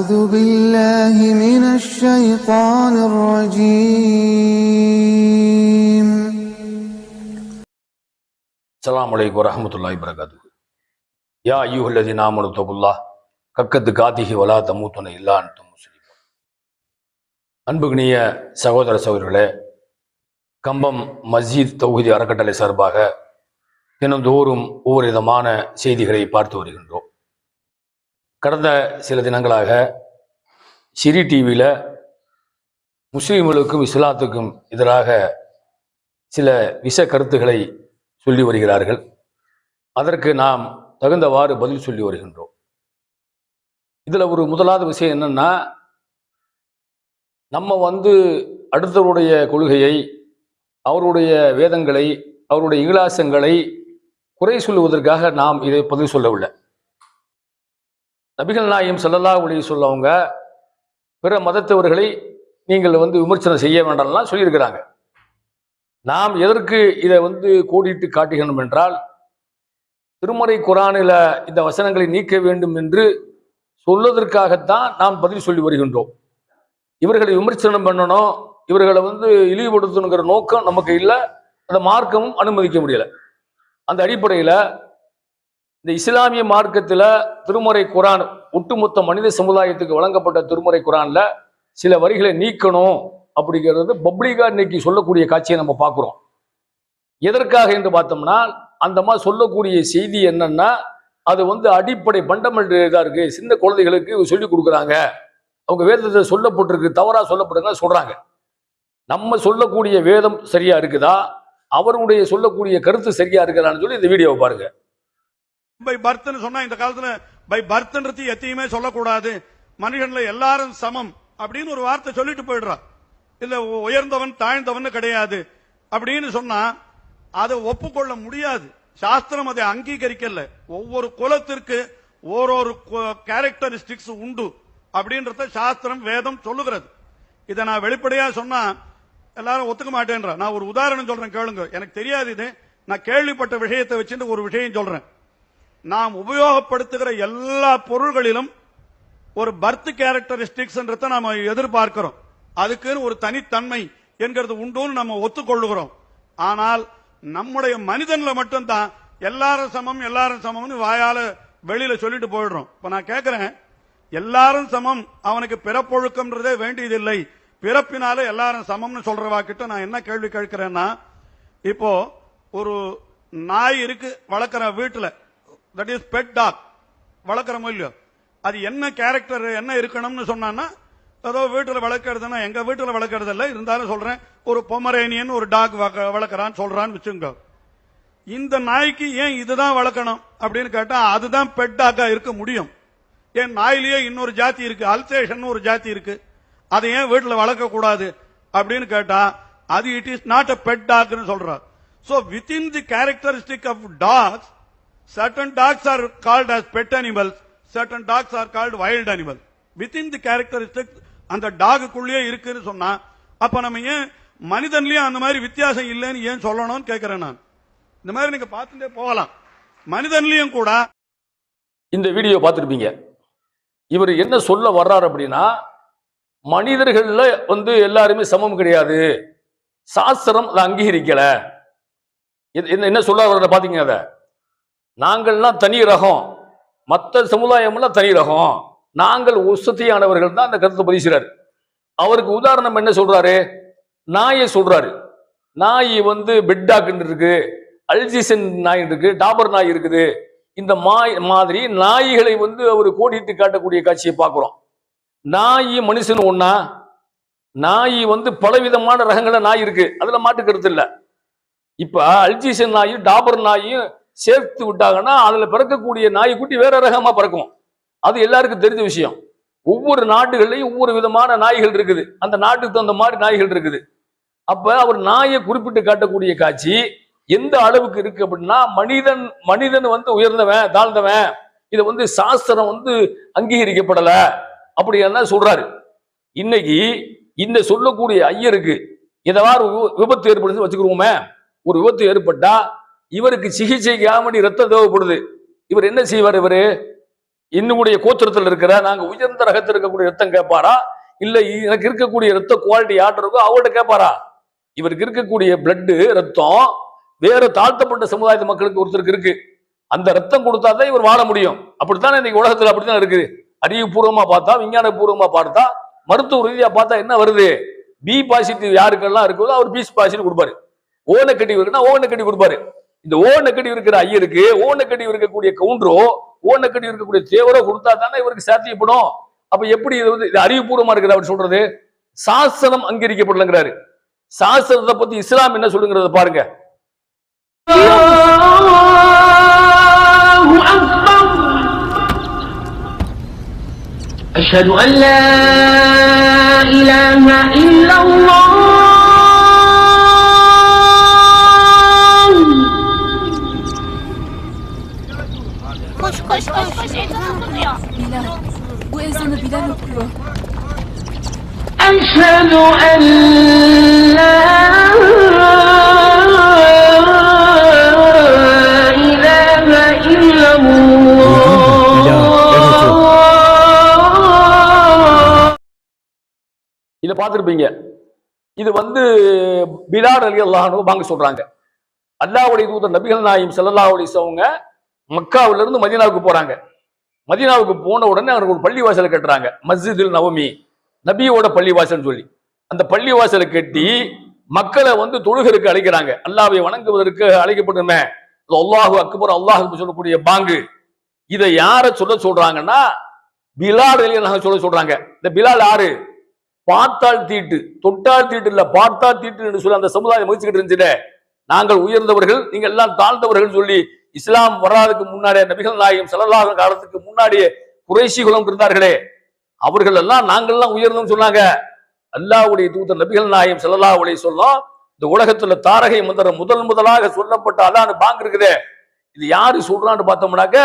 أعوذ بالله من الشيطان الرجيم அஸ்ஸலாமு அலைக்கும் வரஹ்மத்துல்லாஹி வரகாத்து யா ஐயுஹல்லதி நாமனு தகுல்லா கக்கத்து காதிஹி வலா தமூத்துன இல்லா அன்தும் முஸ்லிம் அன்புகினிய சகோதர சகோதரர்களே கம்பம் மஸ்ஜித் தொகுதி அறக்கட்டளை சார்பாக தினந்தோறும் ஒவ்வொரு விதமான செய்திகளை பார்த்து வருகின்றோம் கடந்த சில தினங்களாக சிரி டிவியில் முஸ்லீம்களுக்கும் இஸ்லாத்துக்கும் எதிராக சில விஷ கருத்துக்களை சொல்லி வருகிறார்கள். அதற்கு நாம் தகுந்தவாறு பதில் சொல்லி வருகின்றோம். இதில் ஒரு முதலாவது விஷயம் என்னென்னா நம்ம வந்து அடுத்தவருடைய கொள்கையை அவருடைய வேதங்களை அவருடைய இங்கிலாசங்களை குறை சொல்லுவதற்காக நாம் இதை பதில் சொல்லவில்லை. நபிகள் நாயம் செல்லல்லா ஒளி சொல்லவங்க பிற மதத்தவர்களை நீங்கள் வந்து விமர்சனம் செய்ய வேண்டாம்லாம் சொல்லியிருக்கிறாங்க. நாம் எதற்கு இதை வந்து கோடிட்டு காட்டுகிறோம் என்றால் திருமறை குரானில் இந்த வசனங்களை நீக்க வேண்டும் என்று சொல்வதற்காகத்தான் நாம் பதில் சொல்லி வருகின்றோம். இவர்களை விமர்சனம் பண்ணணும் இவர்களை வந்து இழிவுபடுத்தணுங்கிற நோக்கம் நமக்கு இல்லை அந்த மார்க்கமும் அனுமதிக்க முடியல. அந்த அடிப்படையில் இந்த இஸ்லாமிய மார்க்கத்தில் திருமறை குரான் ஒட்டுமொத்த மனித சமுதாயத்துக்கு வழங்கப்பட்ட திருமறை குரானில் சில வரிகளை நீக்கணும் அப்படிங்கிறது பப்ளிகா இன்னைக்கு சொல்லக்கூடிய காட்சியை நம்ம பார்க்குறோம். எதற்காக என்று பார்த்தோம்னா அந்த மாதிரி சொல்லக்கூடிய செய்தி என்னன்னா அது வந்து அடிப்படை பண்டமெண்ட் இதாக இருக்குது சின்ன குழந்தைகளுக்கு சொல்லி கொடுக்குறாங்க. அவங்க வேதத்தில் சொல்லப்பட்டிருக்கு தவறாக சொல்லப்படுங்க சொல்கிறாங்க நம்ம சொல்லக்கூடிய வேதம் சரியாக இருக்குதா? அவருடைய சொல்லக்கூடிய கருத்து சரியாக இருக்குதான்னு சொல்லி இந்த வீடியோவை பாருங்கள் பை பர்த்னு சொன்னா இந்த காலத்துல பை பர்த்ன்றது எத்தையுமே சொல்லக்கூடாது. மனுஷன்ல எல்லாரும் சமம் அப்படின்னு ஒரு வார்த்தை சொல்லிட்டு போயிடுறான் இல்ல உயர்ந்தவன் தாழ்ந்தவன் கிடையாது அப்படின்னு சொன்னா அதை ஒப்புக்கொள்ள முடியாது. சாஸ்திரம் அதை அங்கீகரிக்கல. ஒவ்வொரு குலத்திற்கு ஓரொரு கேரக்டரிஸ்டிக்ஸ் உண்டு அப்படின்றத சாஸ்திரம் வேதம் சொல்லுகிறது. இதை நான் வெளிப்படையா சொன்னா எல்லாரும் ஒத்துக்க மாட்டேன்ற. நான் ஒரு உதாரணம் சொல்றேன் கேளுங்க. எனக்கு தெரியாது இது. நான் கேள்விப்பட்ட விஷயத்தை வச்சுட்டு ஒரு விஷயம் சொல்றேன். நாம் உபயோகப்படுத்துகிற எல்லா பொருள்களிலும் ஒரு பர்த் கேரக்டரிஸ்டிக்ஸ் நாம எதிர்பார்க்கிறோம். அதுக்குன்னு ஒரு தனித்தன்மை என்கிறது உண்டுன்னு நம்ம ஒத்துக்கொள்ளுகிறோம். ஆனால் நம்முடைய மனிதன்ல மட்டும்தான் எல்லாரும் சமம் எல்லாரும் சமம்னு வாயால வெளியில சொல்லிட்டு போயிடுறோம். இப்ப நான் கேட்கிறேன் எல்லாரும் சமம் அவனுக்கு பிறப்பொழுக்கம்ன்றதே வேண்டியதில்லை. பிறப்பினால எல்லாரும் சமம்னு சொல்றவா கிட்ட நான் என்ன கேள்வி கேட்கிறேன்னா இப்போ ஒரு நாய் இருக்கு வளர்க்குற வீட்டுல தட் இஸ் பெட் டாக் வளர்க்குறோமோ இல்லையோ? அது என்ன கேரக்டர் என்ன இருக்கணும்னு சொன்னான்னா ஏதோ வீட்டில் வளர்க்கறதுன்னா எங்க வீட்டில் வளர்க்கறது இருந்தாலும் சொல்றேன் ஒரு பொமரேனியன் ஒரு டாக் வளர்க்கறான்னு சொல்றான்னு வச்சுங்க இந்த நாய்க்கு ஏன் இதுதான் வளர்க்கணும் அப்படின்னு கேட்டா அதுதான் பெட் டாக்கா இருக்க முடியும். ஏன் நாயிலேயே இன்னொரு ஜாதி இருக்கு அல்சேஷன் ஒரு ஜாதி இருக்கு. அதை ஏன் வீட்டில் வளர்க்க கூடாது அப்படின்னு கேட்டா அது it is not a pet டாக்னு சொல்றார். So within the characteristic of dogs certain dogs are called as pet animals certain dogs are called wild animals. Within the characteristics அந்த டாகுக்குள்ளேயே இருக்குன்னு சொன்னா அப்ப நம்ம ஏன் மனிதன்லயும் அந்த மாதிரி வித்தியாசம் இல்லைன்னு ஏன் சொல்லணும்னு கேட்கிறேன் நான். இந்த மாதிரி நீங்க பார்த்துட்டே போகலாம். மனிதன்லயும் கூட இந்த வீடியோ பார்த்துருப்பீங்க. இவர் என்ன சொல்ல வர்றார் அப்படின்னா மனிதர்கள்ல வந்து எல்லாருமே சமம் கிடையாது. சாஸ்திரம் அதை அங்கீகரிக்கல. இது- என்ன- என்ன சொல்ல வர்ற பாத்தீங்க அதை? நாங்கள்லாம் தனி ரகம். மற்ற சமுதாயம்லாம் தனி ரகம். நாங்கள் உசத்தியானவர்கள் தான் அந்த கருத்தை பதிச்சுறாரு அவருக்கு உதாரணம் என்ன சொல்றாரு? நாயை சொல்றாரு. நாய் வந்து பெட்டாக்குன்னு இருக்கு. அல்ஜிசன் நாய் இருக்கு. டாபர் நாய் இருக்குது. இந்த மாய் மாதிரி நாய்களை வந்து அவர் கோடிட்டு காட்டக்கூடிய காட்சியை பார்க்குறோம். நாய் மனுஷன் ஒன்னா நாய் வந்து பலவிதமான ரகங்கள நாய் இருக்கு. அதுல மாட்டு கருத்து இல்லை. இப்ப அல்ஜிசன் நாயும் டாபர் நாயும் சேர்த்து விட்டாங்கன்னா அதில் பிறக்கக்கூடிய நாய்க்குட்டி வேற ரகமாக பிறக்கும். அது எல்லாருக்கும் தெரிஞ்ச விஷயம். ஒவ்வொரு நாடுகள்லையும் ஒவ்வொரு விதமான நாய்கள் இருக்குது. அந்த நாட்டுக்கு தகுந்த மாதிரி நாய்கள் இருக்குது. அப்போ அவர் நாயை குறிப்பிட்டு காட்டக்கூடிய காட்சி எந்த அளவுக்கு இருக்கு அப்படின்னா மனிதன் மனிதன் வந்து உயர்ந்தவன் தாழ்ந்தவன். இதை வந்து சாஸ்திரம் வந்து அங்கீகரிக்கப்படலை. அப்படி என்ன சொல்றாரு? இன்னைக்கு இந்த சொல்லக்கூடிய ஐயருக்கு ஏதாவது விபத்து ஏற்படுது வச்சுக்கிறோமே ஒரு விபத்து ஏற்பட்டா இவருக்கு சிகிச்சைக்காக ரத்தம் தேவைப்படுது. இவர் என்ன செய்வார் இவரு? என்னுடைய கோத்திரத்தில் இருக்கிற நாங்கள் உயர்ந்த ரகத்தில் இருக்கக்கூடிய ரத்தம் கேட்பாரா? இல்லை எனக்கு இருக்கக்கூடிய ரத்த குவாலிட்டி யார்ட்டு இருக்கோ அவர்கிட்ட கேட்பாரா? இவருக்கு இருக்கக்கூடிய பிளட்டு ரத்தம் வேற தாழ்த்தப்பட்ட சமுதாயத்து மக்களுக்கு ஒருத்தருக்கு இருக்கு. அந்த ரத்தம் கொடுத்தா தான் இவர் வாழ முடியும். அப்படித்தானே இன்னைக்கு உலகத்தில் அப்படித்தான் இருக்குது அறிவுபூர்வமாக பார்த்தா விஞ்ஞான பூர்வமாக பார்த்தா மருத்துவ ரீதியாக பார்த்தா என்ன வருது? பி பாசிட்டிவ் யாருக்கெல்லாம் இருக்குதோ அவர் பி பாசிட்டிவ் கொடுப்பாரு. ஓ நெகட்டிவ் இருக்குன்னா ஓ நெகட்டிவ் கொடுப்பாரு. இந்த ஓ இருக்கிற ஐயருக்கு ஓ இருக்கக்கூடிய கவுண்டரோ ஓ இருக்கக்கூடிய தேவரோ கொடுத்தா தானே இவருக்கு சாத்தியப்படும். அப்ப எப்படி இது வந்து இது அறிவுபூர்வமா இருக்குது அவர் சொல்றது? சாசனம் அங்கீகரிக்கப்படலங்கிறாரு. சாஸ்திரத்தை பத்தி இஸ்லாம் என்ன சொல்லுங்கிறத பாருங்க. அஷ்ஹது அன் லா இலாஹா Koş koş koş koş ezan okunuyor. Bilal. Bu ezanı Bilal okuyor. أشهد أن لا إله إلا الله இத பார்த்திருப்பீங்க இது வந்து பிலால் அலி அல்லாஹ் வாங்க சொல்றாங்க அல்லாஹ்வுடைய தூதர் நபிகள் நாயும் ஸல்லல்லாஹு அலைஹி அவங்க மக்காவில இருந்து மதீனாவுக்கு போறாங்க. மதினாவுக்கு போன உடனே அவருக்கு ஒரு பள்ளிவாசலை கட்டுறாங்க. மஸ்ஜிதுல் நவமி நபியோட பள்ளிவாசல் சொல்லி. அந்த பள்ளிவாசலை கட்டி மக்களை வந்து தொழுகருக்கு அழைக்கிறாங்க. அல்லாவை வணங்குவதற்கு அழைக்கப்படுமே அல்லாஹு அக்பர் அல்லாஹு சொல்லக்கூடிய பாங்கு. இதை யார சொல்ல சொல்றாங்கன்னா பிலால் அலி சொல்ல சொல்றாங்க. இந்த பிலால் ஆறு பார்த்தால் தீட்டு தொட்டால் தீட்டு இல்ல பார்த்தால் தீட்டு என்று சொல்லி அந்த சமுதாயம் முயற்சிக்கிட்டு இருந்துச்சு நாங்கள் உயர்ந்தவர்கள் நீங்க எல்லாம் தாழ்ந்தவர்கள் சொல்லி இஸ்லாம் வராதுக்கு முன்னாடியே நபிகள் நாயகம் ஸல்லல்லாஹு காலத்துக்கு முன்னாடியே குறைசி குலம் இருந்தார்களே அவர்கள் எல்லாம் நாங்கள்லாம் உயர்ந்தோம்னு சொன்னாங்க. அல்லாஹ்வுடைய தூதர் நபிகள் நாயகம் ஸல்லல்லாஹு அலைஹி சொல்லும் இந்த உலகத்துல தாரகை மந்திரம் முதல் முதலாக சொல்லப்பட்ட அதான் பாங்கு இருக்குதே. இது யாரு சொல்றான்னு பார்த்தோம்னாக்க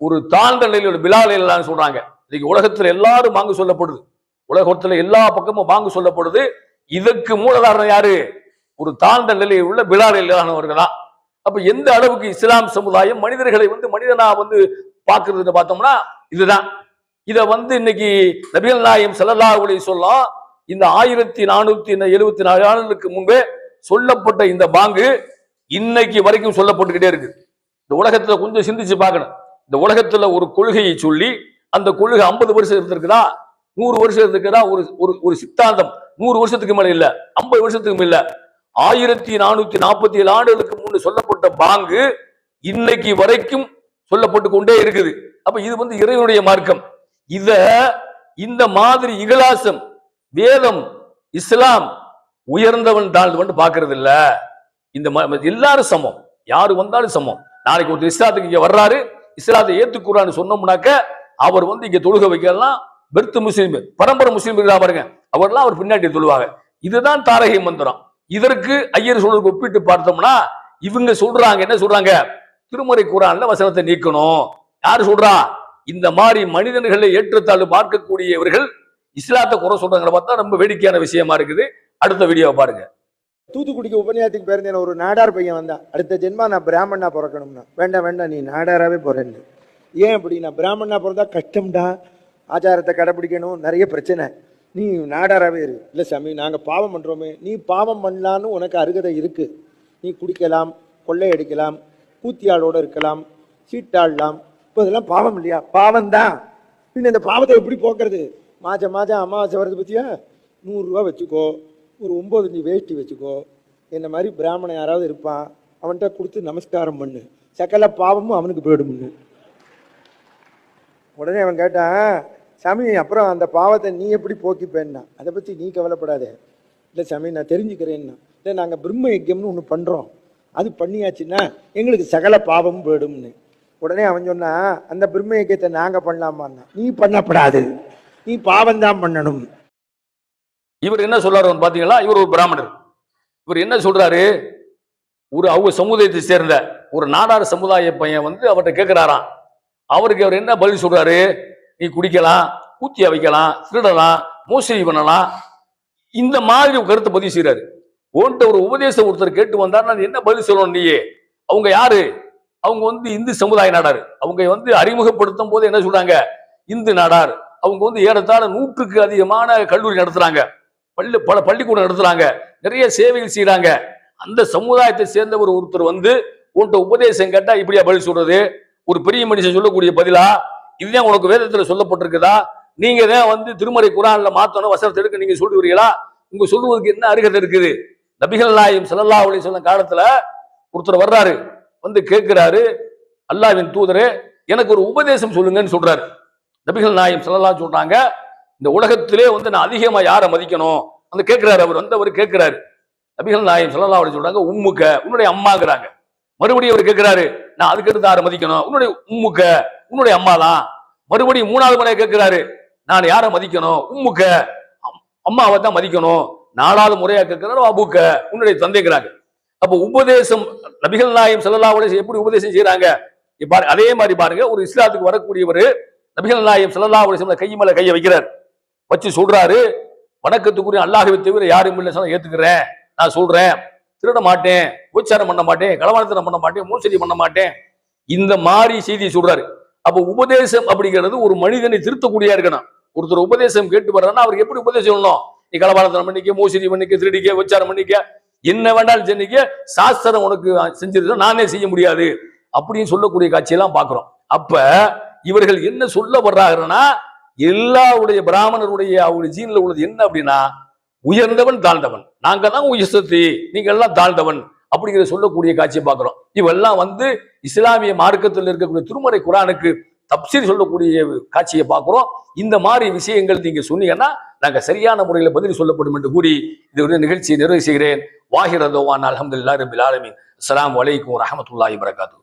ஒரு தாழ்ந்த நிலையில் ஒரு பிலால் எல்லாம் சொல்றாங்க. இன்னைக்கு உலகத்துல எல்லாரும் வாங்க சொல்லப்படுது. உலகத்துல எல்லா பக்கமும் வாங்க சொல்லப்படுது. இதற்கு மூலதாரணம் யாரு? ஒரு தாழ்ந்த நிலையில் உள்ள பிலால் இல்லாதவர்கள் தான். அப்போ எந்த அளவுக்கு இஸ்லாம் சமுதாயம் மனிதர்களை வந்து மனிதனா வந்து பார்க்கறதுன்னு பார்த்தோம்னா இதுதான். இதை வந்து இன்னைக்கு நபிகள் நாயம் செல்லல்லா அலைஹி சொல்லலாம் இந்த ஆயிரத்தி நானூத்தி எழுபத்தி நாலு ஆண்டுகளுக்கு முன்பே சொல்லப்பட்ட இந்த பாங்கு இன்னைக்கு வரைக்கும் சொல்லப்பட்டுக்கிட்டே இருக்கு. இந்த உலகத்துல கொஞ்சம் சிந்திச்சு பார்க்கணும். இந்த உலகத்துல ஒரு கொள்கையை சொல்லி அந்த கொள்கை ஐம்பது வருஷம் இருந்திருக்குதா? நூறு வருஷம் இருந்திருக்குதா? ஒரு ஒரு ஒரு சித்தாந்தம். நூறு வருஷத்துக்கு மேல இல்ல. ஐம்பது வருஷத்துக்கு மேல. ஆயிரத்தி நானூத்தி நாற்பத்தி ஏழு ஆண்டுகளுக்கு என்று சொல்லப்பட்ட பாங்கு இன்னைக்கு வரைக்கும் சொல்லப்பட்டு கொண்டே இருக்குது. அப்ப இது வந்து இறைவனுடைய மார்க்கம். இத இந்த மாதிரி இகலாசம் வேதம் இஸ்லாம் உயர்ந்தவன் தாழ்ந்தவன் பாக்குறது இல்ல இந்த எல்லாரும் சமம். யாரு வந்தாலும் சமம். நாளைக்கு ஒரு இஸ்லாத்துக்கு இங்க வர்றாரு இஸ்லாத்தை ஏத்துக்கூறான்னு சொன்னோம்னாக்க அவர் வந்து இங்க தொழுக வைக்கலாம் பெர்த் முஸ்லீம் பரம்பரை முஸ்லீம் இருக்கா பாருங்க. அவர்லாம் அவர் பின்னாடி தொழுவாங்க. இதுதான் தாரகை மந்திரம். இதற்கு ஐயர் சூழலுக்கு ஒப்பிட்டு பார்த்தோம்னா இவங்க சொல்றாங்க என்ன சொல்றாங்க? திருமறை குரான்ல வசனத்தை நீக்கணும். யாரு சொல்றா? இந்த மாதிரி மனிதர்களை ஏற்றத்தாழ்வு பார்க்கக்கூடியவர்கள் இஸ்லாத்தை குறை சொல்றாங்க பார்த்தா ரொம்ப வேடிக்கையான விஷயமா இருக்குது. அடுத்த வீடியோவை பாருங்க. தூத்துக்குடிக்கு உபன்யாசத்துக்கு பேருந்தேன் ஒரு நாடார் பையன் வந்தான். அடுத்த ஜென்மா நான் பிராமணா பிறக்கணும்னா. வேண்டாம் வேண்டாம் நீ நாடாராவே பிறந்து ஏன் அப்படி? நான் பிராமணா பிறந்தா கஷ்டம்டா. ஆச்சாரத்தை கடைப்பிடிக்கணும் நிறைய பிரச்சனை. நீ நாடாராவே இரு. இல்லை சாமி நாங்கள் பாவம் பண்ணுறோமே நீ பாவம் பண்ணலான்னு உனக்கு அருகதை இருக்குது நீ குடிக்கலாம் கொள்ளையடிக்கலாம் கூத்தியாளோடு இருக்கலாம் சீட்டாடலாம் இப்போ இதெல்லாம் பாவம் இல்லையா? பாவம் தான் பின்ன இந்த பாவத்தை எப்படி போக்குறது? மாதம் மாதம் அமாவாசை வர்றது பற்றியா நூறுரூவா வச்சுக்கோ. ஒரு ஒம்பது வேஷ்டி வச்சுக்கோ. என்ன மாதிரி பிராமணன் யாராவது இருப்பான் அவன்கிட்ட கொடுத்து நமஸ்காரம் பண்ணு. சக்கல பாவமும் அவனுக்கு போயிடும்னு உடனே அவன் கேட்டான் சாமி அப்புறம் அந்த பாவத்தை நீ எப்படி போக்கிப்பேன்னா? அதை பற்றி நீ கவலைப்படாதே. இல்லை சாமி நான் தெரிஞ்சுக்கிறேன்னா. இல்லை நாங்கள் பிரம்ம யஜ்யம்னு ஒன்று பண்ணுறோம் அது பண்ணியாச்சுன்னா எங்களுக்கு சகல பாவம் போயிடும்னு. உடனே அவன் சொன்னான் அந்த பிரம்ம யஜ்யத்தை நாங்கள் பண்ணலாமான்னா நீ பண்ணப்படாது. நீ பாவம்தான் பண்ணணும். இவர் என்ன சொல்றாரு பார்த்தீங்களா இவர் ஒரு பிராமணர். இவர் என்ன சொல்றாரு? ஒரு அவங்க சமுதாயத்தை சேர்ந்த ஒரு நாடார் சமுதாய பையன் வந்து அவர்கிட்ட கேட்குறாராம் அவருக்கு அவர் என்ன பதில் சொல்றாரு? நீ குடிக்கலாம் ஊத்தி வைக்கலாம் திருடலாம் மோசடி பண்ணலாம். இந்த மாதிரி கருத்தை பதிவு செய்கிறாரு உன்கிட்ட ஒரு உபதேசம் ஒருத்தர் கேட்டு வந்தார் நான் என்ன பதில் சொல்லணும் நீயே? அவங்க யாரு? அவங்க வந்து இந்து சமுதாய நாடார். அவங்க வந்து அறிமுகப்படுத்தும் போது என்ன சொல்றாங்க? இந்து நாடார். அவங்க வந்து ஏறத்தாழ நூற்றுக்கு அதிகமான கல்லூரி நடத்துறாங்க. பள்ளி பல பள்ளிக்கூடம் நடத்துறாங்க. நிறைய சேவைகள் செய்யறாங்க அந்த சமுதாயத்தை சேர்ந்தவர் ஒருத்தர் வந்து உன்கிட்ட உபதேசம் கேட்டா இப்படியா பதில் சொல்றது? ஒரு பெரிய மனுஷன் சொல்லக்கூடிய பதிலா? இதுதான் உனக்கு வேதத்துல சொல்லப்பட்டிருக்குதா? நீங்க தான் வந்து திருமறை குரான்ல மாத்தணும் வசனத்தை எடுக்க நீங்க சொல்லுவீங்களா உங்க சொல்லுவதற்கு என்ன அருகதை இருக்குது? நபிகள் நாயம் செல்லல்லா அலைஹி சொல்லும் காலத்துல ஒருத்தர் வர்றாரு வந்து கேட்கிறாரு அல்லாஹ்வின் தூதரே எனக்கு ஒரு உபதேசம் சொல்லுங்கன்னு சொல்றாரு. நபிகள் நாயம் செல்லல்லா சொல்றாங்க இந்த உலகத்திலே வந்து நான் அதிகமா யாரை மதிக்கணும்? அந்த கேட்கிறாரு அவர் வந்து அவர் கேட்கிறாரு. நபிகள் நாயம் செல்லல்லா அலைஹி சொல்றாங்க உம்முக்க. உன்னுடைய அம்மாங்கிறாங்க. மறுபடியும் அவர் கேட்கிறாரு நான் அதுக்கடுத்து யாரை மதிக்கணும்? உன்னுடைய உம்முக்க. உன்னுடைய அம்மா தான் மறுபடியும் மூணாவது முறை கேட்கிறாரு நான் யாரை மதிக்கணும்? உம்முக்க. அம்- அம்மாவை தான் மதிக்கணும். நாலாவது முறையா கேட்கிறாரோ அபுக்க உன்னுடைய தந்தைங்கிறாங்க. அப்போ உபதேசம் நபிகள் நாயம் ஸல்லல்லாஹு அலைஹி எப்படி உபதேசம் செய்யறாங்க பாரு- அதே மாதிரி பாருங்க ஒரு இஸ்லாத்துக்கு வரக்கூடியவர் நபிகள் நாயம் ஸல்லல்லாஹு அலைஹி கை மேல கையை வைக்கிறார். வச்சு சொல்றாரு வணக்கத்துக்குரிய அல்லாஹவை தவிர யாரும் இல்லை சொல்ல ஏத்துக்கிறேன் நான் சொல்றேன். திருட மாட்டேன் உச்சாரம் பண்ண மாட்டேன் களவாணத்தனம் பண்ண மாட்டேன் மோசடி பண்ண மாட்டேன். இந்த மாதிரி செய்தியை சொல்றாரு. அப்ப உபதேசம் அப்படிங்கிறது ஒரு மனிதனை திருத்தக்கூடியா இருக்கணும். ஒருத்தர் உபதேசம் கேட்டு வர்றான்னா அவருக்கு எப்படி உபதேசம் சொல்லணும்? நீ கலபாலத்தனம் பண்ணிக்க மோசடி பண்ணிக்க திருடிக்க உச்சாரம் பண்ணிக்க என்ன வேண்டாலும் சென்னைக்கு சாஸ்திரம் உனக்கு செஞ்சிருந்தா நானே செய்ய முடியாது அப்படின்னு சொல்லக்கூடிய காட்சியெல்லாம் பார்க்குறோம். அப்ப இவர்கள் என்ன சொல்ல வர்றாங்கன்னா எல்லாருடைய பிராமணருடைய அவருடைய ஜீன்ல உள்ளது என்ன அப்படின்னா உயர்ந்தவன் தாழ்ந்தவன். நாங்க தான் உயர்த்தி நீங்க எல்லாம் தாழ்ந்தவன் அப்படிங்கிற சொல்லக்கூடிய காட்சியை பார்க்குறோம். இவெல்லாம் வந்து இஸ்லாமிய மார்க்கத்தில் இருக்கக்கூடிய திருமறை குரானுக்கு தப்சீர் சொல்லக்கூடிய காட்சியை பார்க்குறோம். இந்த மாதிரி விஷயங்கள் நீங்க சொன்னீங்கன்னா நாங்கள் சரியான முறையில் பதில் சொல்லப்படும் என்று கூறி இது நிகழ்ச்சியை நிறைவு செய்கிறேன். வாஹிரதோவான் அலமதுல்லா ரபில் ஆலமின். அஸ்லாம் வலைக்கும் ரஹமத்துல்லாஹி வரகாத்து